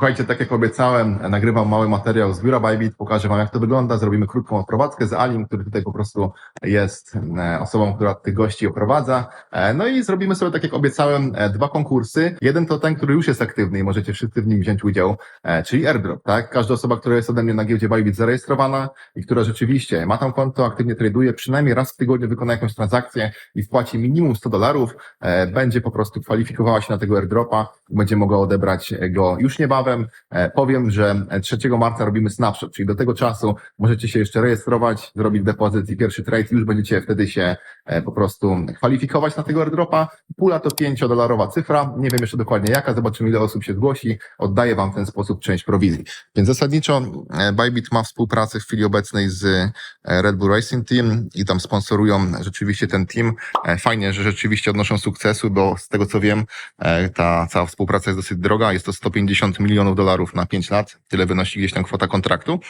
Słuchajcie, tak jak obiecałem, nagrywam mały materiał z biura Bybit, pokażę wam jak to wygląda, zrobimy krótką odprowadzkę z Alim, który tutaj po prostu jest e, osobą, która tych gości oprowadza. E, No i zrobimy sobie, tak jak obiecałem, e, dwa konkursy. Jeden to ten, który już jest aktywny i możecie wszyscy w nim wziąć udział, czyli airdrop, tak? Każda osoba, która jest ode mnie na giełdzie Bybit zarejestrowana i która rzeczywiście ma tam konto, aktywnie traduje, przynajmniej raz w tygodniu wykona jakąś transakcję i wpłaci minimum 100 dolarów, będzie po prostu kwalifikowała się na tego airdropa, będzie mogła odebrać go już niebawem. E, Powiem, że 3 marca robimy snapshot, czyli do tego czasu możecie się jeszcze rejestrować, zrobić depozyt i pierwszy trade, już będziecie wtedy się e, po prostu kwalifikować na tego airdropa. Pula to 5-dolarowa cyfra, nie wiem jeszcze dokładnie jaka, zobaczymy ile osób się zgłosi, oddaję Wam w ten sposób część prowizji. Więc zasadniczo e, Bybit ma współpracę w chwili obecnej z e, Red Bull Racing Team i tam sponsorują rzeczywiście ten team. E, Fajnie, że rzeczywiście odnoszą sukcesu, bo z tego co wiem, e, ta cała współpraca jest dosyć droga, jest to 150 milionów dolarów na 5 lat, tyle wynosi gdzieś tam kwota kontraktu.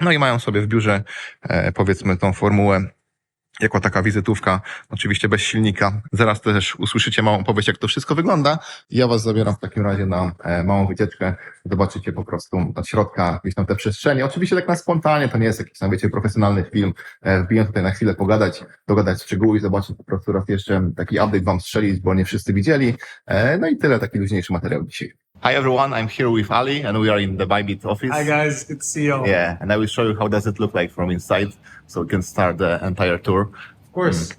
No i mają sobie w biurze, e, powiedzmy, tą formułę jako taka wizytówka, oczywiście bez silnika. Zaraz też usłyszycie małą opowieść, jak to wszystko wygląda. Ja was zabieram w takim razie na e, małą wycieczkę. Zobaczycie po prostu od środka gdzieś tam te przestrzenie. Oczywiście tak na spontanie, to nie jest jakiś tam, wiecie, profesjonalny film. E, Wbiję tutaj na chwilę pogadać, dogadać szczegóły i zobaczyć po prostu raz jeszcze taki update wam strzelić, bo nie wszyscy widzieli. No i tyle, taki luźniejszy materiał dzisiaj. Hi everyone, I'm here with Ali and we are in the Bybit office. Hi guys, good to see you. all. Yeah, and I will show you how does it look like from inside, so we can start the entire tour. Of course.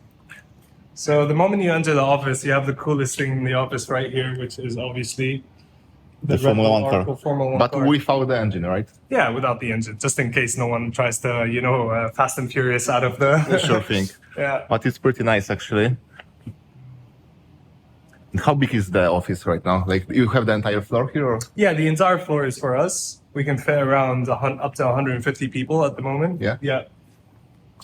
So the moment you enter the office, you have the coolest thing in the office right here, which is obviously The Red Formula One car. Formula One But car. without the engine, right? yeah, without the engine, just in case no one tries to, you know, uh, Fast and Furious out of the. Sure thing. yeah. But it's pretty nice actually. And How big is the office right now? Like you have the entire floor here? Or? Yeah, the entire floor is for us. We can fit around a hun- up to 150 people at the moment. Yeah. Yeah.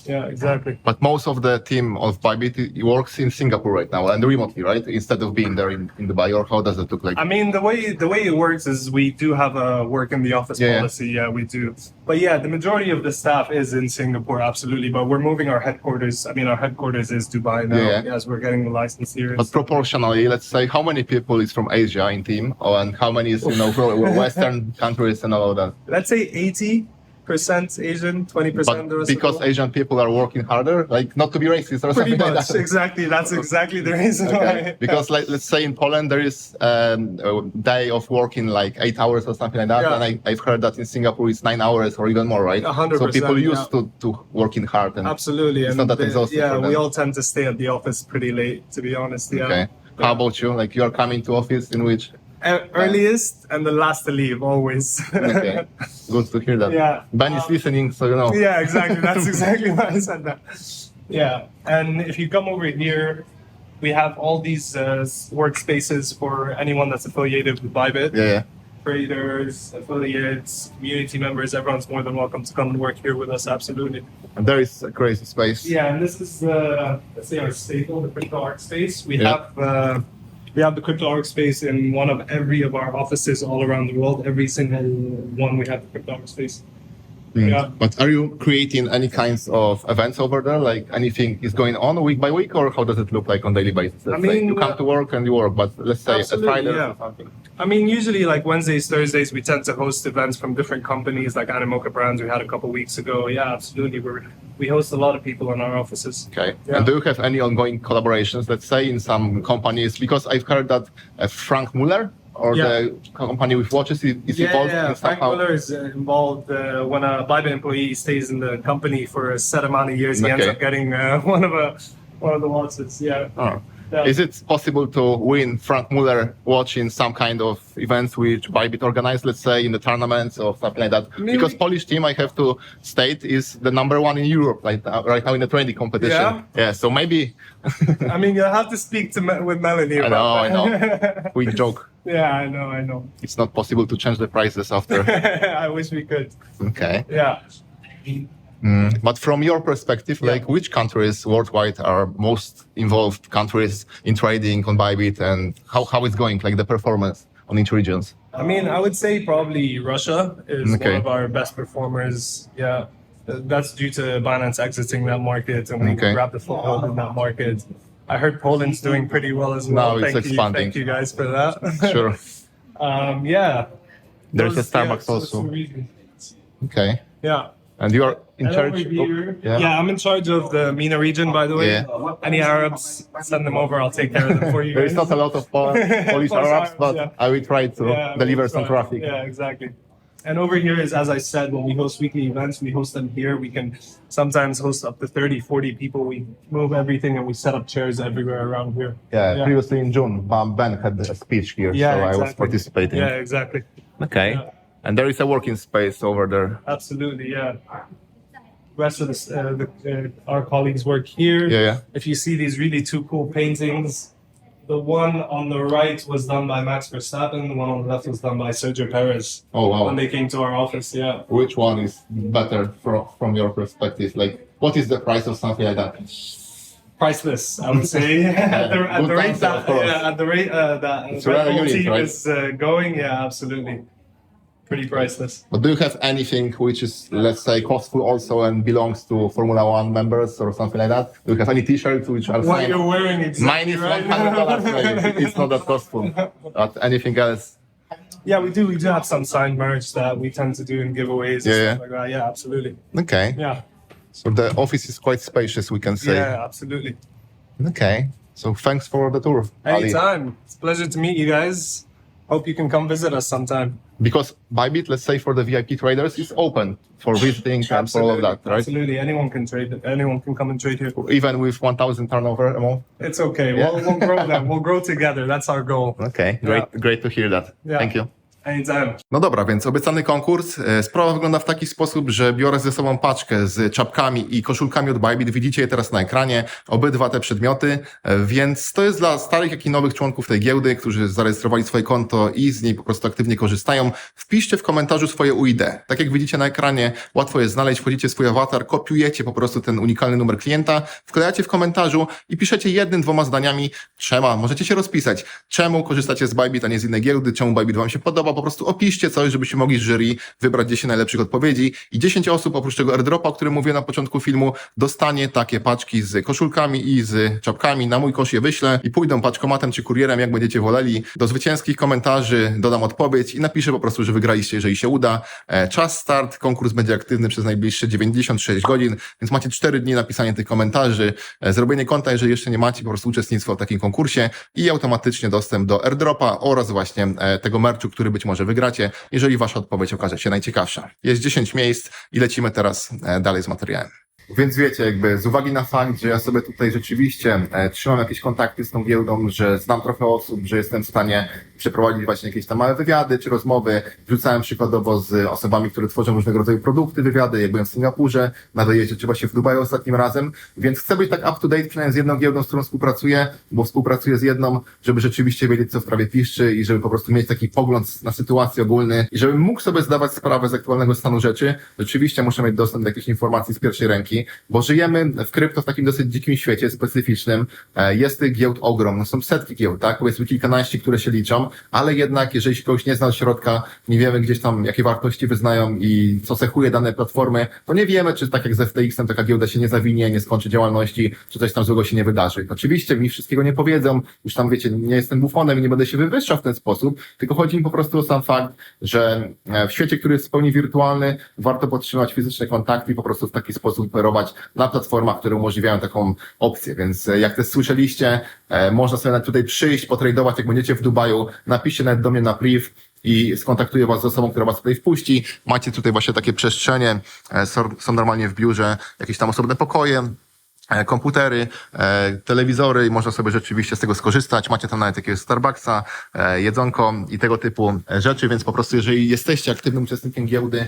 Yeah, exactly. But most of the team of Bybit works in Singapore right now and remotely, right? Instead of being there in, in Dubai, or how does it look like? I mean, the way the way it works is we do have a work in the office Yeah, policy. Yeah, we do. But yeah, the majority of the staff is in Singapore, absolutely. But we're moving our headquarters. I mean, our headquarters is Dubai now. Yeah, yeah. As we're getting the license here. But proportionally, let's say, how many people is from Asia in team, and how many is you know from Western countries and all of that? Let's say eighty percent Asian, twenty percent the rest. because. Asian people are working harder, like not to be racist or Pretty something like much, that. exactly. That's exactly the reason Okay. why. Because like let's say in Poland there is um, a day of working like eight hours or something like that, Yeah. and I, I've heard that in Singapore it's nine hours or even more, right? A hundred So people used yeah. to, to working hard and Absolutely, It's and not that exhausting Yeah, we all tend to stay at the office pretty late, to be honest. Yeah. okay. How about you? Like you are coming to office in which? Earliest and the last to leave, always. Okay, good to hear that. Yeah. Ben is Um, listening, so you know. Yeah, exactly. That's exactly why I said that. Yeah, and if you come over here, we have all these uh, workspaces for anyone that's affiliated with Bybit. Yeah, yeah. Traders, affiliates, community members, everyone's more than welcome to come and work here with us, absolutely. And there is a crazy space. Yeah, and this is uh, let's say our staple, the crypto art space. We Yeah. have uh, we have the crypto art space in one of every of our offices all around the world. Every single one we have the crypto art space. Mm. Yeah. But are you creating any kinds of events over there? Like anything is going on week by week, or how does it look like on daily basis? Let's I say mean, you come to work and you work, but let's say a Friday yeah. or something. I mean, usually like Wednesdays, Thursdays, we tend to host events from different companies, like Animoca Brands. We had a couple weeks ago. Yeah, absolutely. We we host a lot of people in our offices. Okay. Yeah. And do you have any ongoing collaborations, let's say, in some companies? Because I've heard that uh, Frank Muller or Yeah. the company with watches is, is Yeah, involved yeah. in Frank. Muller is uh, involved uh, when a Bybit employee stays in the company for a set amount of years. He ends up getting uh, one of a one of the watches. Yeah. Oh. Yeah. Is it possible to win Frank Muller watch in some kind of events which Bybit organized, let's say in the tournaments or something like that? Maybe- Because Polish team, I have to state, is the number one in Europe right now, right now in the training competition. Yeah? Yeah. So maybe I mean, you'll have to speak to Me- with Melanie. I about know, I that. we joke. Yeah, I know, I know. It's not possible to change the prices after. I wish we could. okay. Yeah. Mm, But from your perspective, Yeah. like which countries worldwide are most involved countries in trading on Bybit and how, how it's going, like the performance on each regions? I mean, I would say probably Russia is Okay. one of our best performers. Yeah. That's due to Binance exiting that market and we Okay. grabbed the foothold in that market. I heard Poland's doing pretty well as well. Now it's thank expanding. You, thank you guys for that. Sure. um, yeah. There's a Starbucks yeah, also. Okay. Yeah. And you are in And charge over of, yeah. yeah. I'm in charge of the MENA region, by the way. Yeah. Any Arabs, send them over. I'll take care of them for you. There is not a lot of Polish Polish Arabs, Arabs, but yeah. I will try to Yeah, deliver some traffic. Yeah, exactly. And over here is, as I said, when we host weekly events, we host them here. We can sometimes host up to 30, 40 people. We move everything and we set up chairs everywhere around here. Yeah, Yeah. previously in June, Bam Ben had a speech here, Yeah, so I was participating. Yeah, exactly. Okay. Yeah. And there is a working space over there. Absolutely, yeah. Rest of the, uh, the uh, our colleagues work here. Yeah, yeah. If you see these really two cool paintings, the one on the right was done by Max Verstappen. The one on the left was done by Sergio Perez Oh wow. when they came to our office. Yeah. Which one is better from from your perspective? Like, what is the price of something like that? priceless, I would say. at the, at the rate answer, that, yeah, at the rate uh, that the Red rare team right? is uh, going, yeah, absolutely, pretty priceless. But do you have anything which is, let's say, costful also and belongs to Formula One members or something like that? Do you have any T-shirts which are What signed? you're wearing exactly Mine is right? one hundred dollars. It's not that costful. But anything else? yeah, we do. We do have some signed merch that we tend to do in giveaways. Yeah, and yeah. like that. Yeah, absolutely. Okay. Yeah, So the office is quite spacious, we can say. yeah, absolutely. Okay. So thanks for the tour, Ali. Anytime. It's a pleasure to meet you guys. Hope you can come visit us sometime. Because Bybit, let's say for the VIP traders, is open for visiting and for all of that, right? Absolutely. Anyone can trade. Anyone can come and trade here. Even with 1,000 turnover a month. It's okay. Yeah. We'll, we'll grow them. We'll grow together. That's our goal. Okay, great, great to hear that. Yeah. Thank you. No dobra, więc obiecany konkurs. E, Sprawa wygląda w taki sposób, że biorę ze sobą paczkę z czapkami i koszulkami od Bybit. Widzicie je teraz na ekranie, obydwa te przedmioty, e, więc to jest dla starych, jak i nowych członków tej giełdy, którzy zarejestrowali swoje konto i z niej po prostu aktywnie korzystają. Wpiszcie w komentarzu swoje UID. Tak jak widzicie na ekranie, łatwo jest znaleźć, wchodzicie w swój awatar, kopiujecie po prostu ten unikalny numer klienta, wklejacie w komentarzu i piszecie jednym, dwoma zdaniami, trzema, możecie się rozpisać, czemu korzystacie z Bybit, a nie z innej giełdy, czemu Bybit wam się podoba, po prostu opiszcie coś, żebyście mogli z jury wybrać 10 najlepszych odpowiedzi i 10 osób, oprócz tego airdropa, o którym mówiłem na początku filmu, dostanie takie paczki z koszulkami i z czapkami, na mój kosz je wyślę i pójdą paczkomatem czy kurierem, jak będziecie woleli. Do zwycięskich komentarzy dodam odpowiedź i napiszę po prostu, że wygraliście, jeżeli się uda. E, Czas start, konkurs będzie aktywny przez najbliższe 96 godzin, więc macie 4 dni na pisanie tych komentarzy, e, zrobienie konta, jeżeli jeszcze nie macie, po prostu uczestnictwo w takim konkursie i automatycznie dostęp do airdropa oraz właśnie e, tego merchu, który być może wygracie, jeżeli wasza odpowiedź okaże się najciekawsza. Jest 10 miejsc i lecimy teraz e, dalej z materiałem. Więc wiecie, jakby z uwagi na fakt, że ja sobie tutaj rzeczywiście e, trzymam jakieś kontakty z tą giełdą, że znam trochę osób, że jestem w stanie przeprowadzić właśnie jakieś tam małe wywiady czy rozmowy. Wrzucałem przykładowo z osobami, które tworzą różnego rodzaju produkty, wywiady, jak byłem w Singapurze, na dojeździe czy właśnie w Dubaju ostatnim razem, więc chcę być tak up to date przynajmniej z jedną giełdą, z którą współpracuję, bo współpracuję z jedną, żeby rzeczywiście wiedzieć, co w sprawie piszczy i żeby po prostu mieć taki pogląd na sytuację ogólny i żebym mógł sobie zdawać sprawę z aktualnego stanu rzeczy. Rzeczywiście muszę mieć dostęp do jakichś informacji z pierwszej ręki, bo żyjemy w krypto w takim dosyć dzikim świecie, specyficznym. E, Jest tych giełd ogrom, no są setki giełd, tak? Powiedzmy kilkanaście, które się liczą, ale jednak, jeżeli się kogoś nie zna od środka, nie wiemy gdzieś tam, jakie wartości wyznają i co cechuje dane platformy, to nie wiemy, czy tak jak z FTX-em taka giełda się nie zawinie, nie skończy działalności, czy coś tam złego się nie wydarzy. Oczywiście mi wszystkiego nie powiedzą, już tam wiecie, nie jestem bufonem i nie będę się wywyższał w ten sposób, tylko chodzi mi po prostu o sam fakt, że e, w świecie, który jest w pełni wirtualny, warto podtrzymać fizyczne kontakty i po prostu w taki sposób operować na platformach, które umożliwiają taką opcję. Więc e, jak też słyszeliście, e, można sobie nawet tutaj przyjść, potradować, jak będziecie w Dubaju, napiszcie nawet do mnie na priv, i skontaktuję was z osobą, która was tutaj wpuści. Macie tutaj właśnie takie przestrzenie, e, są, normalnie w biurze jakieś tam osobne pokoje, komputery, telewizory i można sobie rzeczywiście z tego skorzystać. Macie tam nawet jakiegoś Starbucksa, jedzonko i tego typu rzeczy, więc po prostu jeżeli jesteście aktywnym uczestnikiem giełdy,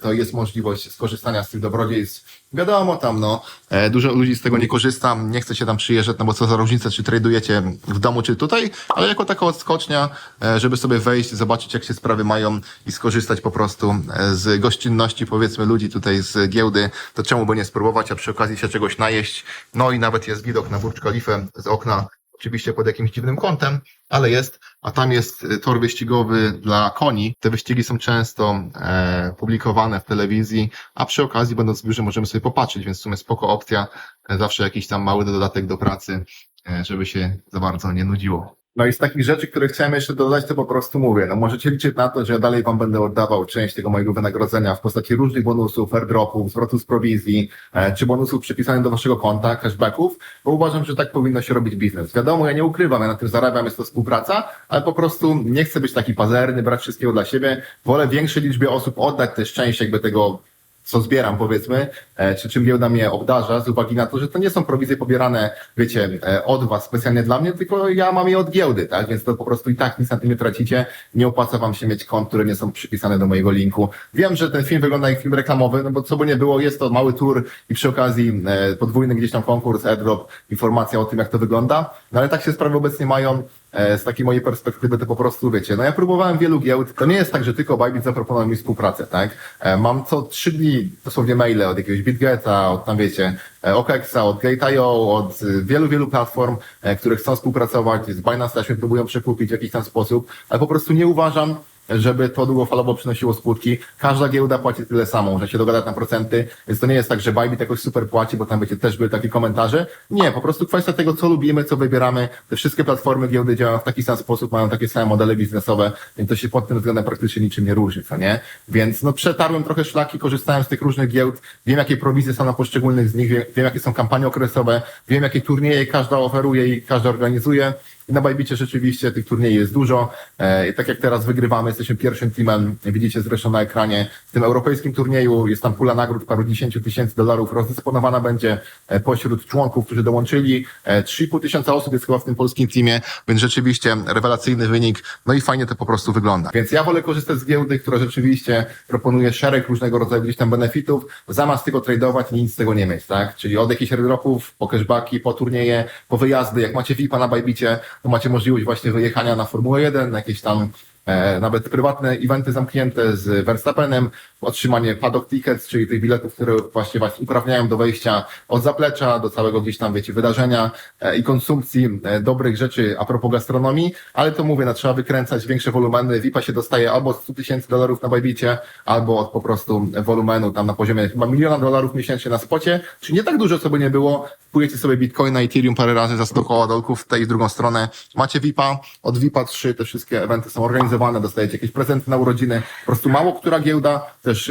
to jest możliwość skorzystania z tych dobrodziejstw. Wiadomo tam, no, e, dużo ludzi z tego nie korzysta, nie chce się tam przyjeżdżać, no bo co za różnica, czy tradujecie w domu, czy tutaj, ale jako taka odskocznia, e, żeby sobie wejść, zobaczyć jak się sprawy mają i skorzystać po prostu e, z gościnności, powiedzmy, ludzi tutaj z giełdy, to czemu by nie spróbować, a przy okazji się czegoś najeść. No i nawet jest widok na Burcz Khalifę z okna, oczywiście pod jakimś dziwnym kątem, ale jest, a tam jest e, tor wyścigowy dla koni. Te wyścigi są często e, publikowane w telewizji, a przy okazji, będąc w biurze, możemy sobie popatrzeć, więc w sumie spoko opcja, e, zawsze jakiś tam mały dodatek do pracy, e, żeby się za bardzo nie nudziło. No i z takich rzeczy, które chciałem jeszcze dodać, to po prostu mówię, no możecie liczyć na to, że ja dalej wam będę oddawał część tego mojego wynagrodzenia w postaci różnych bonusów, airdropów, zwrotu z prowizji, e, czy bonusów przypisanych do waszego konta, cashbacków, bo uważam, że tak powinno się robić biznes. Wiadomo, ja nie ukrywam, ja na tym zarabiam, jest to współpraca, ale po prostu nie chcę być taki pazerny, brać wszystkiego dla siebie, wolę większej liczbie osób oddać też część jakby tego co zbieram, powiedzmy, e, czy czym giełda mnie obdarza, z uwagi na to, że to nie są prowizje pobierane, wiecie, e, od was specjalnie dla mnie, tylko ja mam je od giełdy, tak? Więc to po prostu i tak nic na tym nie tracicie. Nie opłaca wam się mieć kont, które nie są przypisane do mojego linku. Wiem, że ten film wygląda jak film reklamowy, no bo co by nie było, jest to mały tour i przy okazji e, podwójny gdzieś tam konkurs, airdrop, informacja o tym, jak to wygląda. No ale tak się sprawy obecnie mają. E, Z takiej mojej perspektywy to po prostu wiecie, no ja próbowałem wielu giełd, to nie jest tak, że tylko Bybit zaproponował mi współpracę, tak? E, Mam co trzy dni dosłownie maile od jakiegoś BitGeta, od tam wiecie, e, OKEXa, od Gate.io, od wielu, wielu platform, które chcą współpracować, z Binance też próbują przekupić w jakiś tam sposób, ale po prostu nie uważam, żeby to długofalowo przynosiło skutki. Każda giełda płaci tyle samo, że się dogadać na procenty, więc to nie jest tak, że Bybit jakoś super płaci, bo tam wiecie, też były takie komentarze. Nie, po prostu kwestia tego, co lubimy, co wybieramy. Te wszystkie platformy giełdy działają w taki sam sposób, mają takie same modele biznesowe, więc to się pod tym względem praktycznie niczym nie różni, co nie? Więc no przetarłem trochę szlaki, korzystałem z tych różnych giełd, wiem jakie prowizje są na poszczególnych z nich, wiem, wiem jakie są kampanie okresowe, wiem jakie turnieje każda oferuje i każda organizuje. Na Bajbicie rzeczywiście tych turniejów jest dużo. E, i tak jak teraz wygrywamy, jesteśmy pierwszym teamem, widzicie zresztą na ekranie, w tym europejskim turnieju jest tam pula nagród paru dziesięciu tysięcy dolarów, rozdysponowana będzie e, pośród członków, którzy dołączyli. E, 3,5 tysiąca osób jest chyba w tym polskim teamie, więc rzeczywiście rewelacyjny wynik, no i fajnie to po prostu wygląda. Więc ja wolę korzystać z giełdy, która rzeczywiście proponuje szereg różnego rodzaju gdzieś tam benefitów, zamiast tylko tradeować i nic z tego nie mieć, tak? Czyli od jakichś airdropów, po cashbacki, po turnieje, po wyjazdy, jak macie VIP-a na Bajbicie, to macie możliwość właśnie wyjechania na Formułę 1, na jakieś tam e, nawet prywatne eventy zamknięte z Verstappenem, otrzymanie paddock tickets, czyli tych biletów, które właśnie was uprawniają do wejścia od zaplecza do całego gdzieś tam, wiecie, wydarzenia e, i konsumpcji e, dobrych rzeczy a propos gastronomii, ale to mówię, no, trzeba wykręcać większe wolumeny. VIP-a się dostaje albo od 100 tysięcy dolarów na Bajbicie, albo od po prostu wolumenu tam na poziomie chyba miliona dolarów miesięcznie na spocie, czyli nie tak dużo, co by nie było. Kupujecie sobie Bitcoina, Ethereum parę razy za 100 koła dolków w tej w drugą stronę. Macie VIP-a, od VIP-a 3 te wszystkie eventy są organizowane, dostajecie jakieś prezenty na urodziny. Po prostu mało która giełda,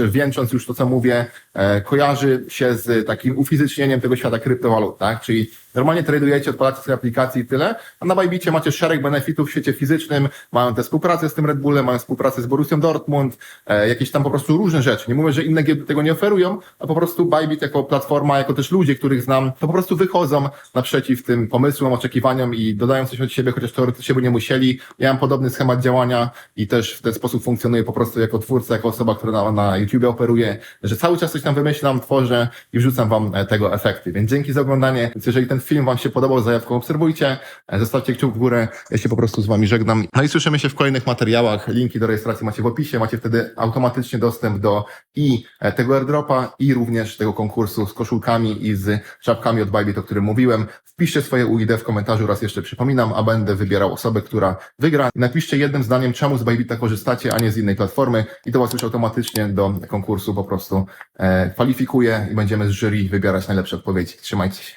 wieńcząc już to, co mówię, kojarzy się z takim ufizycznieniem tego świata kryptowalut, tak? Czyli normalnie tradujecie, odpalacie sobie aplikacje i tyle, a na Bajbicie macie szereg benefitów w świecie fizycznym, mają te współpracę z tym Red Bullem, mają współpracę z Borussią Dortmund, e, jakieś tam po prostu różne rzeczy. Nie mówię, że inne giełdy tego nie oferują, a po prostu Bybit jako platforma, jako też ludzie, których znam, to po prostu wychodzą naprzeciw tym pomysłom, oczekiwaniom i dodają coś od siebie, chociaż teoretycznie by nie musieli. Ja mam podobny schemat działania i też w ten sposób funkcjonuję po prostu jako twórca, jako osoba, która na, na YouTube operuje, że cały czas coś tam wymyślam, tworzę i wrzucam wam e, tego efekty. Więc dzięki za oglądanie. Więc jeżeli ten film wam się podobał, zajawką obserwujcie, e, zostawcie kciuk w górę. Ja się po prostu z wami żegnam. No i słyszymy się w kolejnych materiałach. Linki do rejestracji macie w opisie. Macie wtedy automatycznie dostęp do i e, tego airdropa i również tego konkursu z koszulkami i z czapkami od Bybit, o którym mówiłem. Wpiszcie swoje UID w komentarzu, raz jeszcze przypominam, a będę wybierał osobę, która wygra. Napiszcie jednym zdaniem, czemu z Bybita korzystacie, a nie z innej platformy i to was już automatycznie do konkursu po prostu e, kwalifikuje i będziemy z jury wybierać najlepsze odpowiedzi. Trzymajcie się.